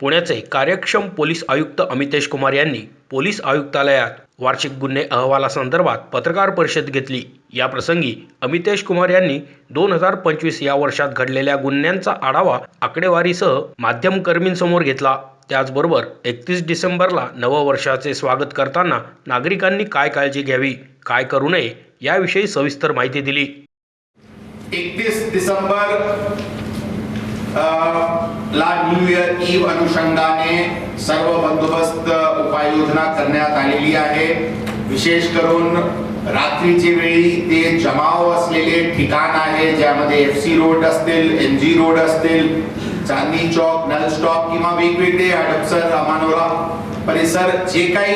पुण्याचे कार्यक्षम पोलीस आयुक्त अमितेश कुमार यांनी पोलीस आयुक्तालयात वार्षिक गुन्हे अहवालासंदर्भात पत्रकार परिषद घेतली. या प्रसंगी अमितेश कुमार यांनी दोन हजार पंचवीस या वर्षात घडलेल्या गुन्ह्यांचा आढावा आकडेवारीसह माध्यमकर्मींसमोर घेतला. त्याचबरोबर एकतीस डिसेंबरला नववर्षाचे स्वागत करताना नागरिकांनी काय काळजी घ्यावी काय करू नये याविषयी सविस्तर माहिती दिली. 31 डिसेंबर ला न्यू इयर ईव अनुषंगाने सर्व बंदोबस्त उपाययोजना करण्यात आलेली आहे. विशेष करून रात्रीची वेळी ते जमाव असलेले ठिकाण आहे ज्यामध्ये एफ सी रोड असतील एम जी रोड असतील चांदणी चौक नल स्टॉप किंवा वेगवेगळे हडपसर रामानोरा परिसर जे काही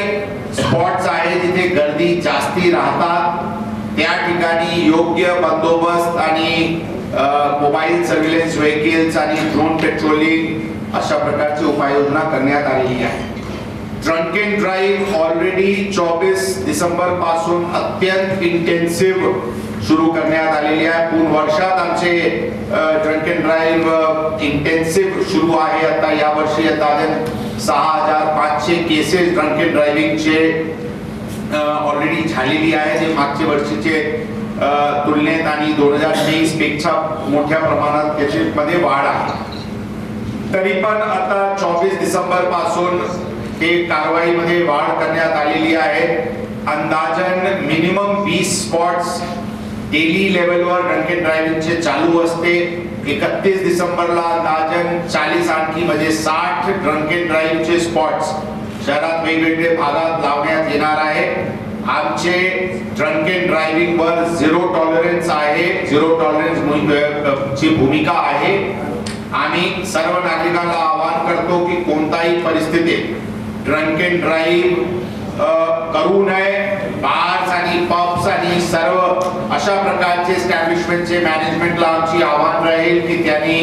स्पॉट्स आहे जिथे गर्दी जास्ती राहतात त्या ठिकाणी योग्य बंदोबस्त आणि मोबाईल सर्व्हिलन्स व्हेकल्स आणि ड्रोन पेट्रोलिंग अशा प्रकारची उपाययोजना करण्यात आलेली आहे. ड्रंक अँड ड्राईव्ह ऑलरेडी चोवीस डिसेंबरपासून अत्यंत इंटेन्सिव्ह सुरू करण्यात आलेली आहे. पूर्ण वर्षात आमचे ड्रंक अँड ड्राईव्ह इंटेन्सिव्ह सुरू आहे. आता या वर्षी आता सहा हजार पाचशे केसेस ड्रंक अँड ड्रायव्हिंगचे ऑलरेडी झालेली आहे. जे मागच्या वर्षीचे तुलनेत आणि दोन हजार तेवीसपेक्षा मोठ्या प्रमाणात त्याच्यामध्ये वाढ आहे. तरी पण आता चोवीस डिसेंबरपासून ते कारवाईमध्ये वाढ करण्यात आलेली आहे. अंदाजन मिनिमम वीस स्पॉट्स डेली लेवलवर ड्रंक ड्रायव्हिंगचे चालू असते. एकतीस डिसेंबरला अंदाजन चाळीस आणखी म्हणजे साठ ड्रंकेन ड्राईव्हचे स्पॉट्स शहरात वेगवेगळे भागात लावण्यात येणार आहे. आमचे ड्रंक अँड ड्रायव्हिंग वर झिरो टॉलरन्स आहे. झिरो टॉलरन्स ची भूमिका आहे. आम्ही सर्व नागरिकांना आवाहन करतो की कोणताही परिस्थितीत ड्रंक अँड ड्राईव्ह करू नये. बार्स आणि पब्स आणि सर्व अशा प्रकारचे स्टॅब्लिशमेंटचे मॅनेजमेंटला आमची आव्हान राहील की त्यांनी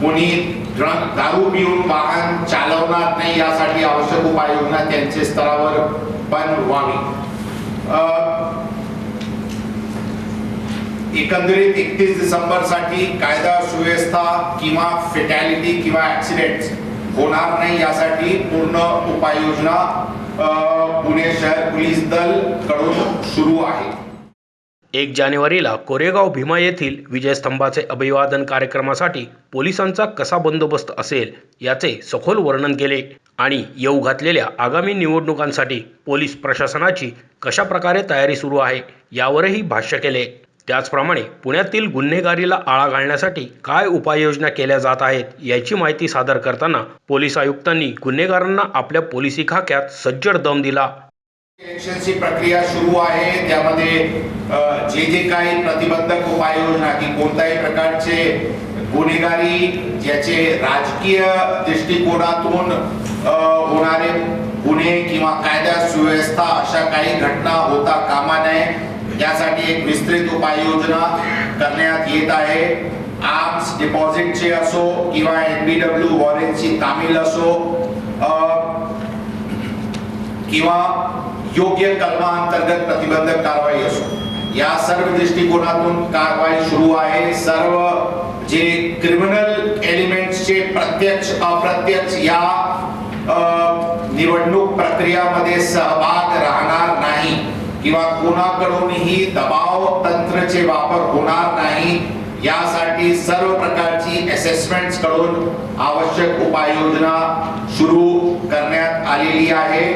कोणी ड्रंक दारू पिऊन वाहन चालवणार नाही यासाठी आवश्यक उपाययोजना त्यांचे स्तरावर पण व्हावी एकंदरीत एकतीस डिसेंबरसाठी कायदा सुव्यवस्था किंवा फेटॅलिटी किंवा ऍक्सिडेंट होणार नाही यासाठी पूर्ण उपाययोजना पुणे शहर पोलीस दलकडून सुरू आहे. एक जानेवारीला कोरेगाव भीमा येथील विजयस्तंभाचे अभिवादन कार्यक्रमासाठी पोलिसांचा कसा बंदोबस्त असेल याचे सखोल वर्णन केले आणि येऊ घातलेल्या आगामी निवडणुकांसाठी पोलीस प्रशासनाची कशा प्रकारे तयारी सुरू आहे यावरही भाष्य केले. त्याचप्रमाणे पुण्यातील गुन्हेगारीला आळा घालण्यासाठी काय उपाययोजना केल्या जात आहेत याची माहिती सादर करताना पोलीस आयुक्तांनी गुन्हेगारांना आपल्या पोलिसी खाक्यात सज्जड दम दिला. इलेक्शनची प्रक्रिया सुरू आहे. त्यामध्ये जे जे काही प्रतिबंधक उपाययोजना की कोणत्याही प्रकारचे गुन्हेगारी ज्याचे राजकीय दृष्टिकोनातून होणारे गुन्हे किंवा कायदा सुव्यवस्था अशा काही घटना होता कामा नये यासाठी एक विस्तृत उपाययोजना करण्यात येत आहे. आर्म्स डिपॉझिटचे असो किंवा एन बी डब्ल्यू वॉरेंटची तामील असो किंवा योग्य कलमांतर्गत प्रतिबंधक कारवाई असो. या सर्व दृष्टिकोनातून कारवाई सुरू आहे. सर्व जे क्रिमिनल एलिमेंट्सचे प्रत्यक्ष अप्रत्यक्ष या निवडणूक प्रक्रियामध्ये सहभाग राहणार नाही किंवा कोणाकडूनही दबाव तंत्रचे वापर होणार नाही यासाठी सर्व प्रकारची असेसमेंटकडून आवश्यक उपाययोजना सुरू करण्यात आलेली आहे.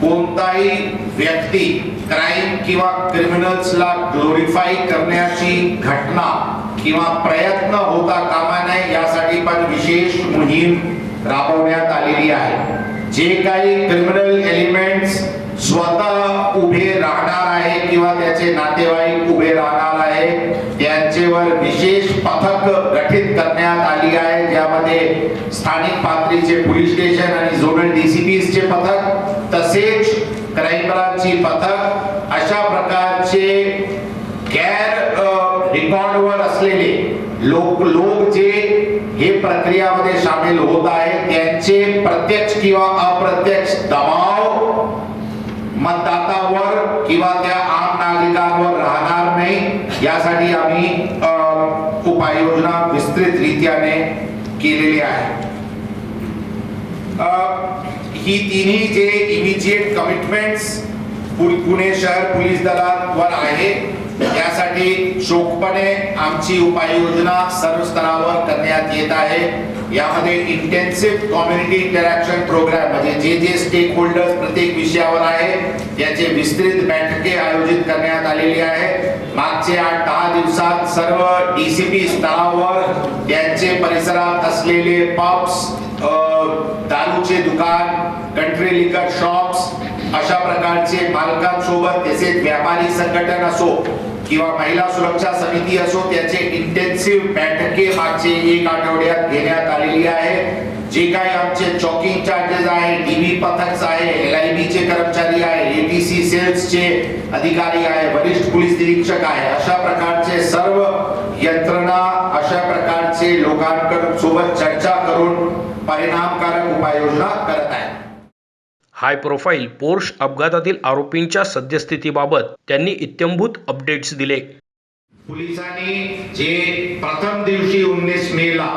कोणताही व्यक्ती क्राईम किंवा क्रिमिनल्सला ग्लोरीफाय करण्याची घटना किंवा प्रयत्न होता कामा नये यासाठी पण विशेष मोहीम राबवण्यात आलेली आहे. जे काही क्रिमिनल एलिमेंट्स स्वतः उभे राहणार आहे किंवा त्याचे नातेवाईक उभे राहणार आहे त्यांचेवर विशेष पथक गठीत करण्यात आली आहे. ज्यामध्ये स्थानिक पातळीचे पोलीस स्टेशन आणि झोनल डीसीपीचे पथक तसेच क्राईम ब्रांचची पथक अशा प्रकारचे गैर रेकॉर्डवर असलेले लोक लोक जे हे प्रक्रियामध्ये सामील होत आहेत त्यांचे प्रत्यक्ष किंवा अप्रत्यक्ष दबाव मतदातावर किंवा त्या आम नागरिकांवर राहणार नाही यासाठी आम्ही उपाययोजना विस्तृत रीत्याने केलेली आहे. ही तिन्ही जे इमिजिएट कमिटमेंट्स पुणे शहर पोलीस दलावर आहे यासाठी चोखपणे आमची उपाययोजना सर्व स्तरावर करण्यात येत आहे. यामध्ये इंटेन्सिव्ह कम्युनिटी इंटरॅक्शन प्रोग्राम म्हणजे जे जे स्टेक होल्डर्स प्रत्येक विषयावर आहे याचे विस्तृत बैठके आयोजित करण्यात आलेली आहे. मागचे आठ दहा दिवसात सर्व डी सी पी स्तरावर त्यांचे परिसरात असलेले पब्स दारूचे दुकान कंट्री लिकर शॉप्स अशा प्रकारचे मालकांसोबत तसेच व्यापारी संघटन असो किंवा महिला सुरक्षा समिती असो त्याचे इंटेन्सिव्ह बैठके मागचे एक आठवड्यात घेण्यात आलेली आहे. जे काही आमचे चॉकिंग चार्जेस आहे टीव्ही पथक आहे एल आय चे कर्मचारी आहे एटीसी सेल्सचे अधिकारी आहे वरिष्ठ पोलीस निरीक्षक आहे अशा प्रकारचे सर्व यंत्रणा अशा प्रकारचे लोकांकडून सोबत चर्चा परिणामकारक उपाययोजना करत आहे हाय प्रोफाईल पोर्श अपघातातील आरोपींच्या सद्यस्थितीबाबत त्यांनी इत्यंभूत अपडेट्स दिले. पोलिसांनी जे प्रथम दिवशी उन्नीस मे ला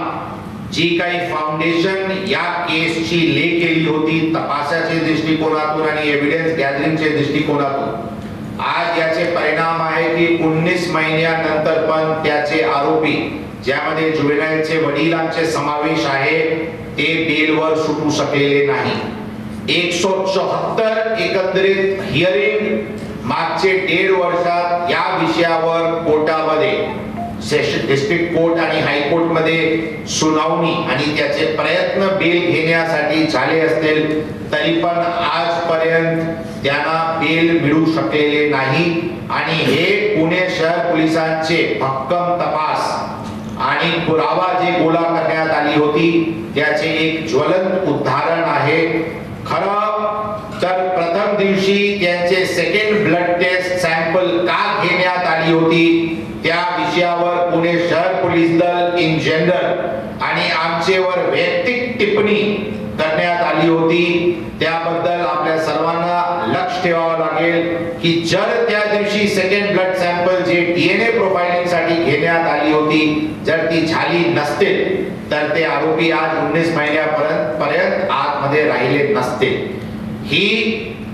जी काही फाउंडेशन या केसची ले केली होती तपासाच्या दृष्टिकोनातून आणि एव्हिडन्स गॅदरिंगच्या दृष्टिकोनातून. आज याचे परिणाम आहे की उन्नीस महिन्यानंतर पण त्याचे आरोपी ज्यामध्ये जुवेनाईलचे वडिलांचे समावेश आहे ते बेलवर सुटू शकलेले नाही. एकशे चौहत्तर एकंदरीत हिअरिंग मागचे दीड वर्षात या विषयावर कोर्टामध्ये डिस्ट्रिक्ट कोर्ट आणि हायकोर्टमध्ये सुनावणी आणि त्याचे प्रयत्न बेल घेण्यासाठी झाले असतील तरी पण आजपर्यंत त्यांना बेल मिळू शकलेले नाही. आणि हे पुणे शहर पोलिसांचे भक्कम तपास. आणि पुरावा जे गोळा करण्यात आली होती त्याचे एक ज्वलंत उदाहरण आहे. खरं तर प्रथम दिवशी त्यांचे सेकंड ब्लड टेस्ट सॅम्पल का घेण्यात आली होती त्या विषयावर पुणे शहर पोलीस दल इन जनरल आणि आमचेवर वैयक्तिक टिप्पणी करण्यात आली होती. त्याबद्दल आपल्या सर्वांना ठेवावं लागेल की जर त्या दिवशी सेकंड ब्लड सॅम्पल जे डीएनए प्रोफाइलिंगसाठी घेण्यात आली होती जर ती झाली नसते तर ते आरोपी आज उन्नीस महिन्यापर्यंत पर्यंत आतमध्ये राहिले नसते ही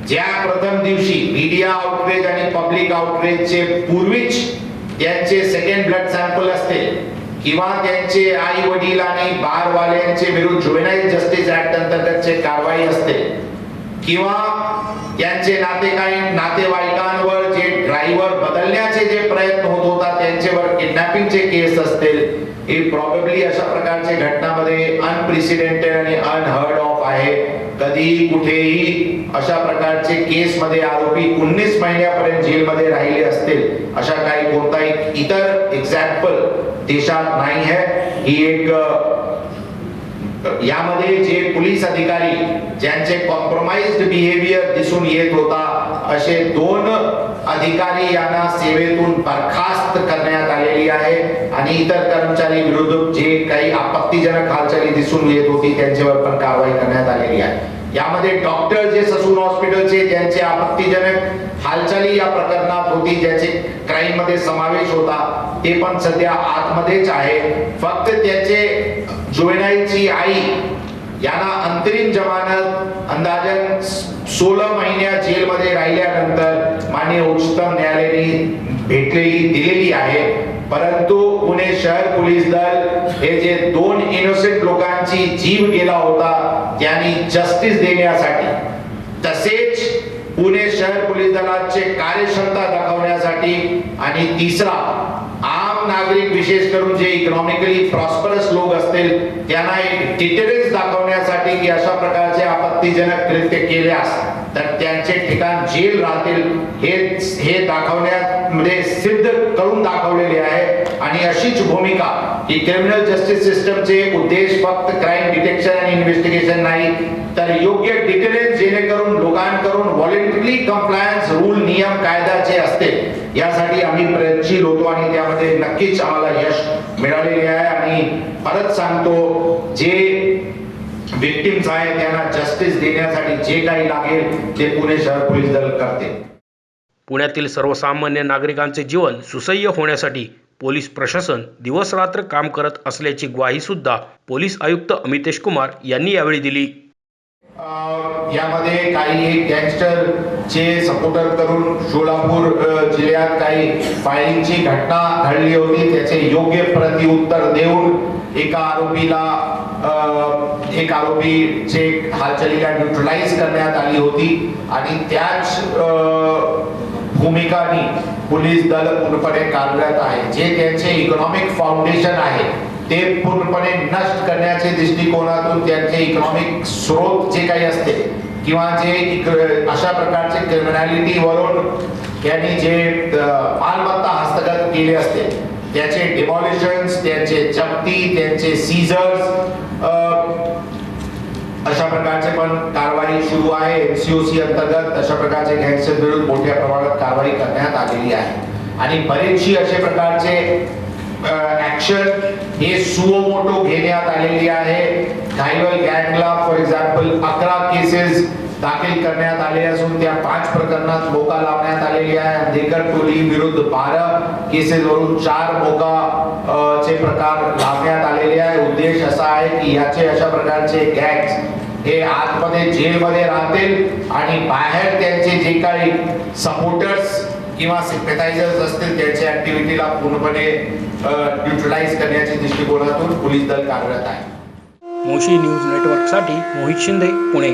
ज्या प्रथम दिवशी मीडिया आउटरेज आणि पब्लिक आउटरेजचे पूर्वीच त्यांचे सेकंड ब्लड सॅम्पल असते किंवा त्यांचे आई वडील आणि बारवाल्यांचे विरुद्ध जुवेनाईल जस्टिस ऍक्ट अंतर्गतचे कारवाई असते किंवा यांचे नातेवाईक नातेवाईकांवर जे ड्रायव्हर बदलण्याचे जे प्रयत्न होत होता त्यांच्यावर किडनॅपिंगचे केस असतील हे प्रॉबेबली अशा प्रकारचे घटनामध्ये अनप्रेसिडेंटेड आणि अनहर्ड ऑफ आहे. कधी कुठेही अशा प्रकारचे केस मध्ये आरोपी उन्नीस महिन्यापर्यंत जेलमध्ये राहिले असतील अशा काही कोणताही इतर एक्झाम्पल देशात नाही आहे. ही एक यामध्ये जे पोलीस अधिकारी ज्यांचे कॉम्प्रोमाइज्ड बिहेवियर दिसून येत होता असे दोन अधिकारी यांना सेवेतून बरखास्त करण्यात आलेली आहे आणि इतर कर्मचारी विरुद्ध जे काही आपत्तीजनक हालचाली दिसून येत होती त्यांच्यावर पण कारवाई करण्यात आलेली आहे. यामध्ये डॉक्टर जे ससून हॉस्पिटलचे त्यांचे आपत्तीजनक हालचाली या प्रकरणात होती ज्याचे क्राईममध्ये समावेश होता ते पण सध्या आतमध्येच आहे. फक्त त्याचे जुवेनाईची आई यांना अंतरिम जमानत अंदाजन सोळा महिन्या जेलमध्ये राहिल्यानंतर माननीय उच्चतम न्यायालयाने भेटलेली दिलेली आहे. परंतु पुणे शहर पोलीस दल हे जे दोन इनोसेंट लोकांची जीव गेला होता त्यांनी जस्टिस देण्यासाठी तसेच पुणे शहर पोलीस दलाचे कार्यक्षमता दाखवण्यासाठी आणि तिसरा नागरिक विशेष करून जे इकॉनॉमिकली प्रॉस्परस लोक असतील त्यांना एक डिटेरेन्स दाखवण्यासाठी की अशा प्रकारचे आपत्तीजनक कृत्य केल्यास तर त्यांचे ठिकाण जेल राहतील हे हे दाखवण्यामध्ये सिद्ध करून दाखवलेले आहे. आणि अशीच भूमिका ही क्रिमिनल जस्टिस सिस्टमचे उद्देश फक्त क्राईम डिटेक्शन आणि इन्व्हेस्टिगेशन नाही तर योग्य डिटेरेन्स जेणेकरून लोकांकडून व्हॉलेंटरी कम्प्लायन्स रूल नियम कायद्याचे असते यासाठी आम्ही प्रयत्नशील होतो आणि त्यामध्ये नक्कीच आम्हाला यश मिळालेले आहे. आणि परत सांगतो जे विक्टिम्स आहे त्यांना जस्टिस देण्यासाठी जे काही लागेल ते पुणे शहर पोलीस दल करते. पुण्यातील सर्वसामान्य नागरिकांचे जीवन सुसह्य होण्यासाठी पोलीस प्रशासन दिवसरात्र काम करत असल्याची ग्वाहीसुद्धा पोलीस आयुक्त अमितेश कुमार यांनी यावेळी दिली. यामध्ये काही एक गँगस्टरचे सपोर्टर करून सोलापूर जिल्ह्यात काही फायरिंगची घटना घडली होती. त्याचे योग्य प्रतिउत्तर देऊन एका आरोपीला अ, एक आरोपीचे हालचालीला न्यूट्रलाइज करण्यात आली होती. आणि त्याच अ, भूमिकानी पोलीस दल पूर्णपणे कार्यरत आहे. जे त्यांचे इकॉनॉमिक फाउंडेशन आहे ते पूर्णपणे नष्ट करण्याचे दृष्टिकोनातून त्यांचे इकॉनॉमिक स्रोत जे काही असते किंवा जे इक- अशा प्रकारचे क्रिमिनॅलिटी वरून त्यांनी जे मालमत्ता हस्तगत केले असते त्याचे डिमॉलिशन्स त्यांचे जप्ती त्यांचे सीझर्स अशा प्रकारचे पण कारवाई सुरू आहे. एमसीओसी अंतर्गत अशा प्रकारचे गँगस्टर विरुद्ध मोठ्या प्रमाणात कारवाई करण्यात आलेली आहे. आणि बरेचशी अशा प्रकारचे ऍक्शन हे सुओमोटो घेण्यात आलेली आहे. घायवल गँगला फॉर एक्झाम्पल अकरा केसेस दाखल करण्यात आले असून त्या पाच प्रकरणात मोका लावण्यात आलेली आहे अंधेकर टोली विरुद्ध बारा केसेस वरून चार मोका चे प्रकार लावण्यात आलेले आहे उद्देश असा आहे की याचे अशा प्रकारचे गॅक्स हे आतमध्ये जेलमध्ये राहतील आणि बाहेर त्यांचे जे काही सपोर्टर्स किंवा सिम्पॅथायझर्स असतील त्यांच्या ऍक्टिव्हिटीला पूर्णपणे युटिलाइज करण्याच्या दृष्टिकोनातून पोलीस दल कार्यरत आहे. मोशी न्यूज नेटवर्कसाठी मोहित शिंदे पुणे.